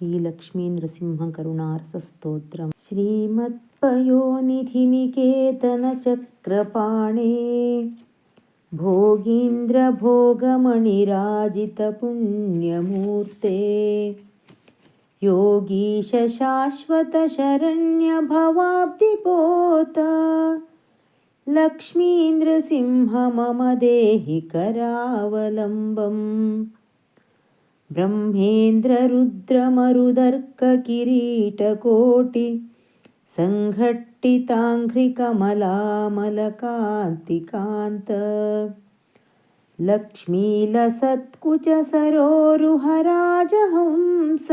श्रीलक्ष्मीनृसिंहकरुणारसस्तोत्रम्। श्रीमत्पयोनिधिनिकेतनचक्रपाणे भोगीन्द्रभोगमणिराजितपुण्यमूर्ते योगीशशाश्वतशरण्यभवाब्धिपोत लक्ष्मीन्द्रसिंह मम देहि करावलम्बम् ब्रह्मेन्द्ररुद्रमरुदर्ककिरीटकोटि सङ्घट्टिताङ्घ्रिकमलामलकान्तिकान्त लक्ष्मीलसत्कुचसरोरुहराजहंस।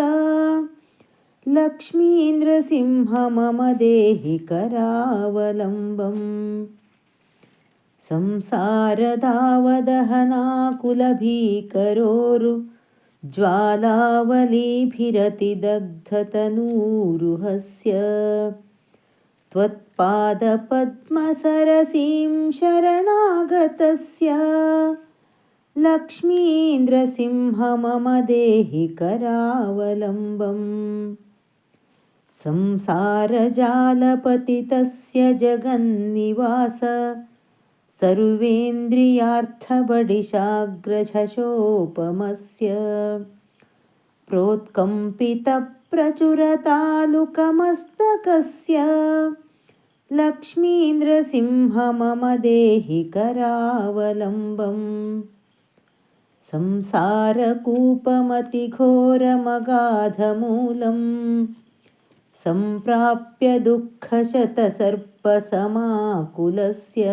लक्ष्मीन्द्रसिंह मम देहि करावलम्बम् संसारदावदहनाकुलभीकरोरु ज्वालावलीभिरतिदग्धतनूरुहस्य त्वत्पादपद्मसरसीं शरणागतस्य लक्ष्मीन्द्रसिंह मम देहि करावलम्बम् संसारजालपतितस्य जगन्निवास सर्वेन्द्रियार्थबडिशाग्रझशोपमस्य प्रोत्कम्पितप्रचुरतालुकमस्तकस्य लक्ष्मीन्द्रसिंह मम देहि करावलम्बम् संसारकूपमतिघोरमगाधमूलम् सम्प्राप्य दुःखशतसर्पसमाकुलस्य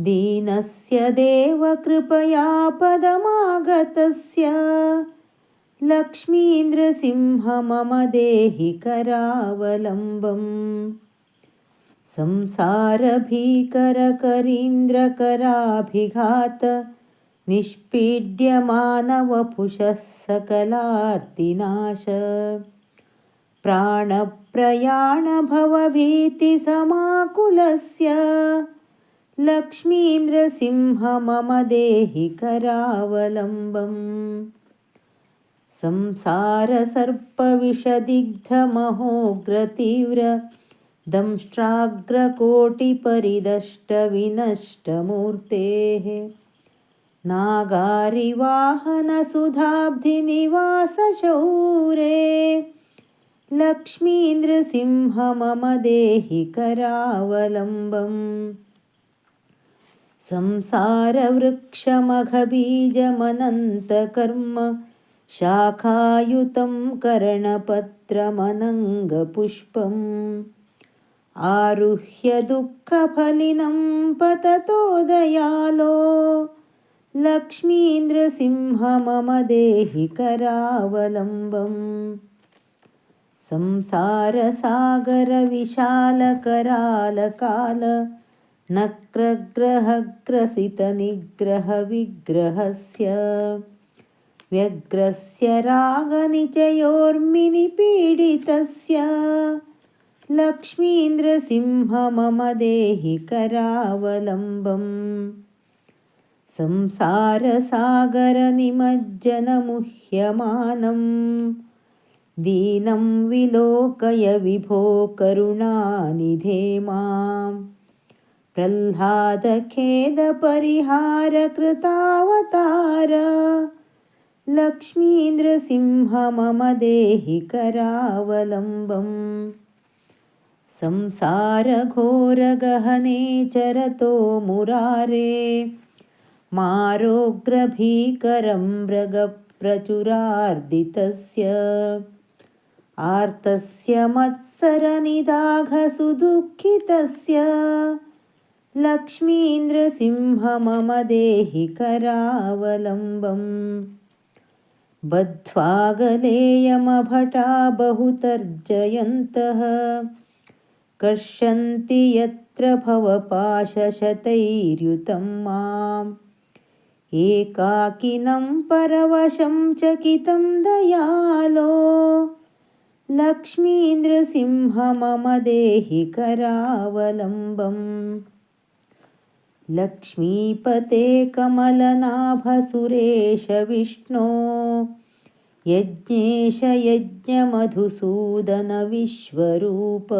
दीनस्य देवकृपया पदमागतस्य। लक्ष्मीन्द्रसिंह मम देहि करावलम्बम् संसारभीकरकरीन्द्रकराभिघात निष्पीड्यमानवपुषः सकलार्तिनाश प्राणप्रयाणभवभीतिसमाकुलस्य लक्ष्मीन्द्रसिंह मम देहि करावलम्बम् संसारसर्पविषदिग्धमहोग्रतीव्र दंष्ट्राग्रकोटिपरिदष्टविनष्टमूर्तेः। नागारिवाहनसुधाब्धिनिवासशौरे लक्ष्मीन्द्रसिंह मम देहि करावलम्बम् संसारवृक्षमघबीजमनन्तकर्म शाखायुतं कर्णपत्रमनङ्गपुष्पम्। आरुह्य दुःखफलिनं पततो दयालो लक्ष्मीन्द्रसिंह मम देहि करावलम्बम् संसारसागरविशालकरालकाल नक्रग्रहग्रसितनिग्रहविग्रहस्य व्यग्रस्य रागनिचयोर्मिनिपीडितस्य लक्ष्मीन्द्रसिंह मम देहि करावलम्बम् संसारसागरनिमज्जनमुह्यमानं दीनं विलोकय विभो करुणानिधे माम् प्रह्लादखेदपरिहारकृतावतार। लक्ष्मीन्द्रसिंह मम देहि करावलम्बम् संसारघोरगहने चरतो मुरारे। मारोग्रभीकरं मृगप्रचुरार्दितस्य। आर्तस्य मत्सरनिदाघसुदुःखितस्य लक्ष्मीन्द्रसिंह मम देहि करावलम्बम् बद्ध्वागलेयमभटा बहुतर्जयन्तः। कर्षन्ति यत्र भवपाशशतैर्युतं माम्। एकाकिनं परवशं चकितं दयालो। लक्ष्मीन्द्रसिंह मम देहि करावलम्बम् लक्ष्मीपते कमलनाभसुरेश विष्णो यज्ञेश यज्ञमधुसूदनविश्वरूप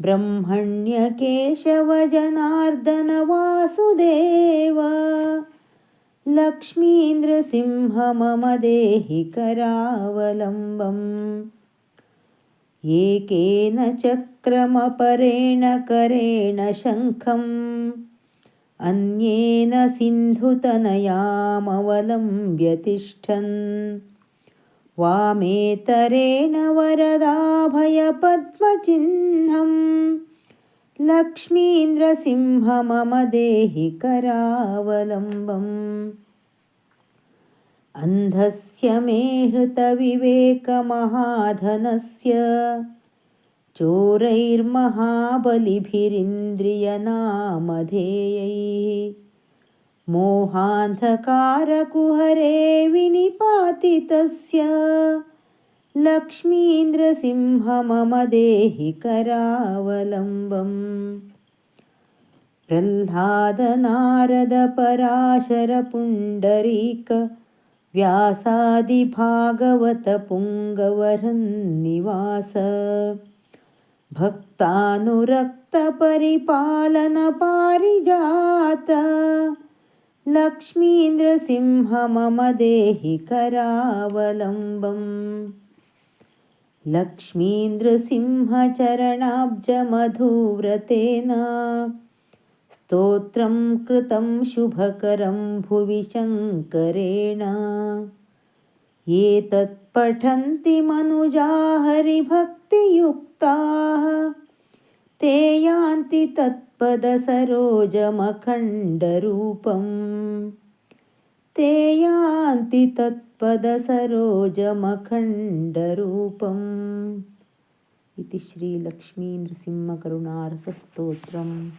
ब्रह्मण्यकेशवजनार्दनवासुदेव लक्ष्मीन्द्रसिंह मम देहि करावलम्बम् एकेन चक्रमपरेण करेण शङ्खम् अन्येन सिन्धुतनयामवलम्ब्य तिष्ठन् वामेतरेण वरदाभयपद्मचिह्नं लक्ष्मीन्द्रसिंह मम देहि करावलम्बम् अन्धस्य मे हृतविवेकमहाधनस्य चोरैर्महाबलिभिरिन्द्रियनामधेयैः मोहान्धकारकुहरे विनिपातितस्य लक्ष्मीन्द्रसिंह मम देहि करावलम्बम् प्रह्लादनारदपराशरपुण्डरीक व्यासादिभागवतपुङ्गवरन्निवास। भक्तानुरक्तपरिपालनपारिजात। लक्ष्मीन्द्रसिंह मम देहि करावलम्बम् लक्ष्मीन्द्रसिंहचरणाब्जमधुव्रतेन स्तोत्रं कृतं शुभकरं भुवि शङ्करेण। एतत्पठन्ति मनुजा हरिभक्तियुक्ताः। ते यान्ति तत्पदसरोजमखण्डरूपम्। ते यान्ति तत्पदसरोजमखण्डरूपम्। इति श्रीलक्ष्मीनृसिंहकरुणारसस्तोत्रम्